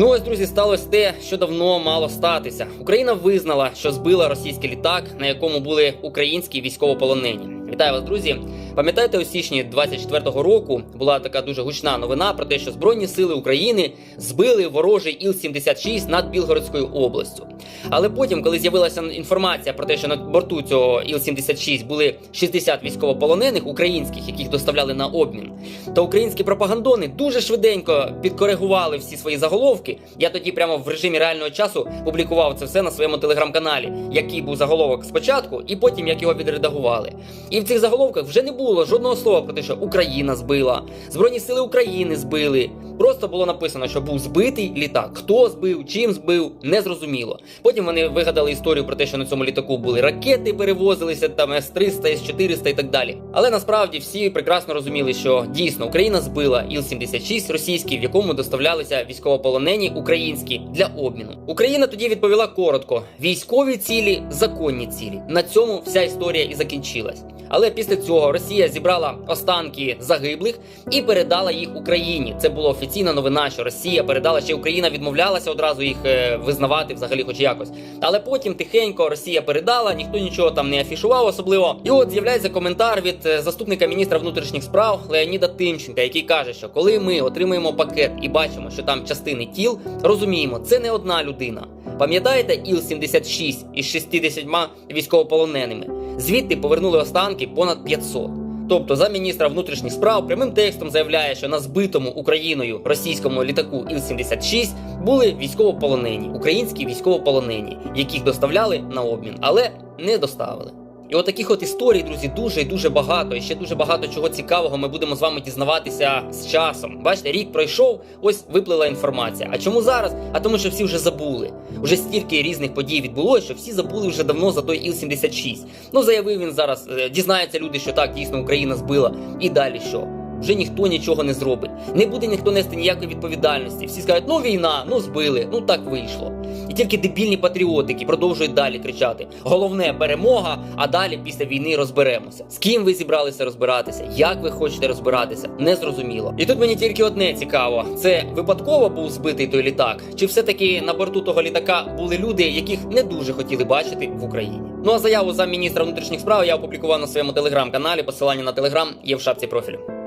Ну ось, друзі, сталося те, що давно мало статися. Україна визнала, що збила російський літак, на якому були українські військовополонені. Вітаю вас, друзі. Пам'ятаєте, у січні 24-го року була така дуже гучна новина про те, що Збройні сили України збили ворожий Іл-76 над Білгородською областю. Але потім, коли з'явилася інформація про те, що на борту цього Іл-76 були 60 військовополонених українських, яких доставляли на обмін, то українські пропагандони дуже швиденько підкоригували всі свої заголовки. Я тоді прямо в режимі реального часу публікував це все на своєму телеграм-каналі, який був заголовок спочатку, і потім як його відредагували. І в цих заголовках вже не було жодного слова про те, що Україна збила, Збройні сили України збили. Просто було написано, що був збитий літак. Хто збив, чим збив, не зрозуміло. Потім вони вигадали історію про те, що на цьому літаку були ракети, перевозилися там С-300, С-400 і так далі. Але насправді всі прекрасно розуміли, що дійсно Україна збила Іл-76 російський, в якому доставлялися військовополонені українські для обміну. Україна тоді відповіла коротко: військові цілі, законні цілі. На цьому вся історія і закінчилась. Але після цього Росія зібрала останки загиблих і передала їх Україні. Це була офіційна новина, що Росія передала ще Україна відмовлялася одразу їх е, визнавати взагалі, хоч якось. Але потім тихенько Росія передала, ніхто нічого там не афішував особливо. І от з'являється коментар від е, заступника міністра внутрішніх справ Леоніда Тимченка, який каже, що коли ми отримуємо пакет і бачимо, що там частини тіл, розуміємо, це не одна людина. Пам'ятаєте Іл-76 із 60 військовополоненими? Звідти повернули останки понад 500. Тобто за міністра внутрішніх справ прямим текстом заявляє, що на збитому Україною російському літаку Іл-76 були військовополонені, українські військовополонені, яких доставляли на обмін, але не доставили. І от таких от історій, друзі, дуже і дуже багато. І ще дуже багато чого цікавого ми будемо з вами дізнаватися з часом. Бачите, рік пройшов, ось виплила інформація. А чому зараз? А тому, що всі вже забули. Уже стільки різних подій відбулося, що всі забули вже давно за той Іл-76. Ну заявив він зараз, е, дізнаються люди, що так дійсно Україна збила. І далі що? Вже ніхто нічого не зробить. Не буде ніхто нести ніякої відповідальності. Всі скажуть, ну війна, ну збили, ну так вийшло. І тільки дебільні патріотики продовжують далі кричати: головне перемога, а далі після війни розберемося. З ким ви зібралися розбиратися? Як ви хочете розбиратися? Не зрозуміло. І тут мені тільки одне цікаво: це випадково був збитий той літак, чи все-таки на борту того літака були люди, яких не дуже хотіли бачити в Україні? Ну а заяву замміністра внутрішніх справ я опублікував на своєму телеграм-каналі. Посилання на телеграм є в шапці профілю.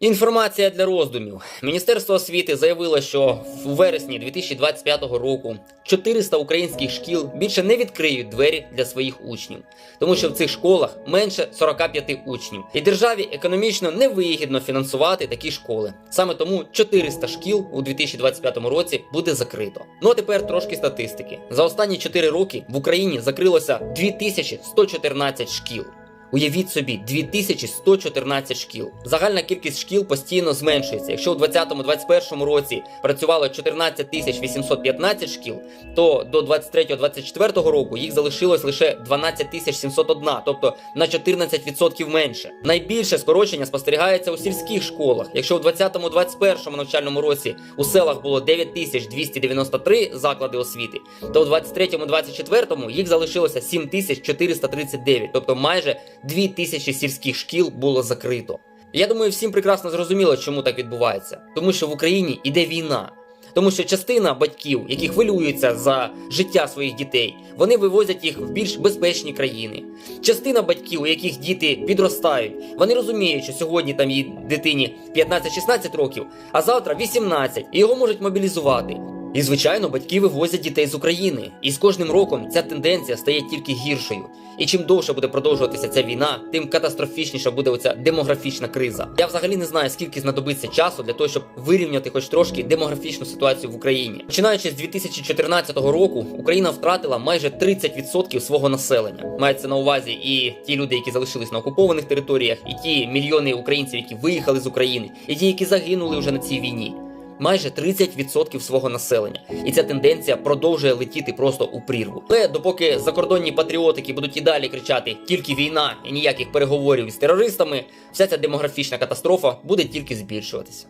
Інформація для роздумів. Міністерство освіти заявило, що в вересні 2025 року 400 українських шкіл більше не відкриють двері для своїх учнів, тому що в цих школах менше 45 учнів, і державі економічно невигідно фінансувати такі школи. Саме тому 400 шкіл у 2025 році буде закрито. Ну а тепер трошки статистики. За останні 4 роки в Україні закрилося 2114 шкіл. Уявіть собі, 2114 шкіл. Загальна кількість шкіл постійно зменшується. Якщо у 2020-2021 році працювало 14 тисяч 815 шкіл, то до 23-24 року їх залишилось лише 12 тисяч 701, тобто на 14% менше. Найбільше скорочення спостерігається у сільських школах. Якщо у 2020-2021 навчальному році у селах було 9 тисяч 293 заклади освіти, то у 23-24 їх залишилося 7 тисяч 439, тобто майже 2 тисячі сільських шкіл було закрито. Я думаю, всім прекрасно зрозуміло, чому так відбувається. Тому що в Україні іде війна. Тому що частина батьків, які хвилюються за життя своїх дітей, вони вивозять їх в більш безпечні країни. Частина батьків, у яких діти підростають, вони розуміють, що сьогодні там її дитині 15-16 років, а завтра 18, і його можуть мобілізувати. І звичайно, батьки вивозять дітей з України, і з кожним роком ця тенденція стає тільки гіршою. І чим довше буде продовжуватися ця війна, тим катастрофічніша буде оця демографічна криза. Я взагалі не знаю, скільки знадобиться часу для того, щоб вирівняти хоч трошки демографічну ситуацію в Україні. Починаючи з 2014 року, Україна втратила майже 30% свого населення. Мається на увазі і ті люди, які залишились на окупованих територіях, і ті мільйони українців, які виїхали з України, і ті, які загинули вже на цій війні майже 30% свого населення, і ця тенденція продовжує летіти просто у прірву. Але допоки закордонні патріотики будуть і далі кричати тільки війна і ніяких переговорів із терористами, вся ця демографічна катастрофа буде тільки збільшуватися.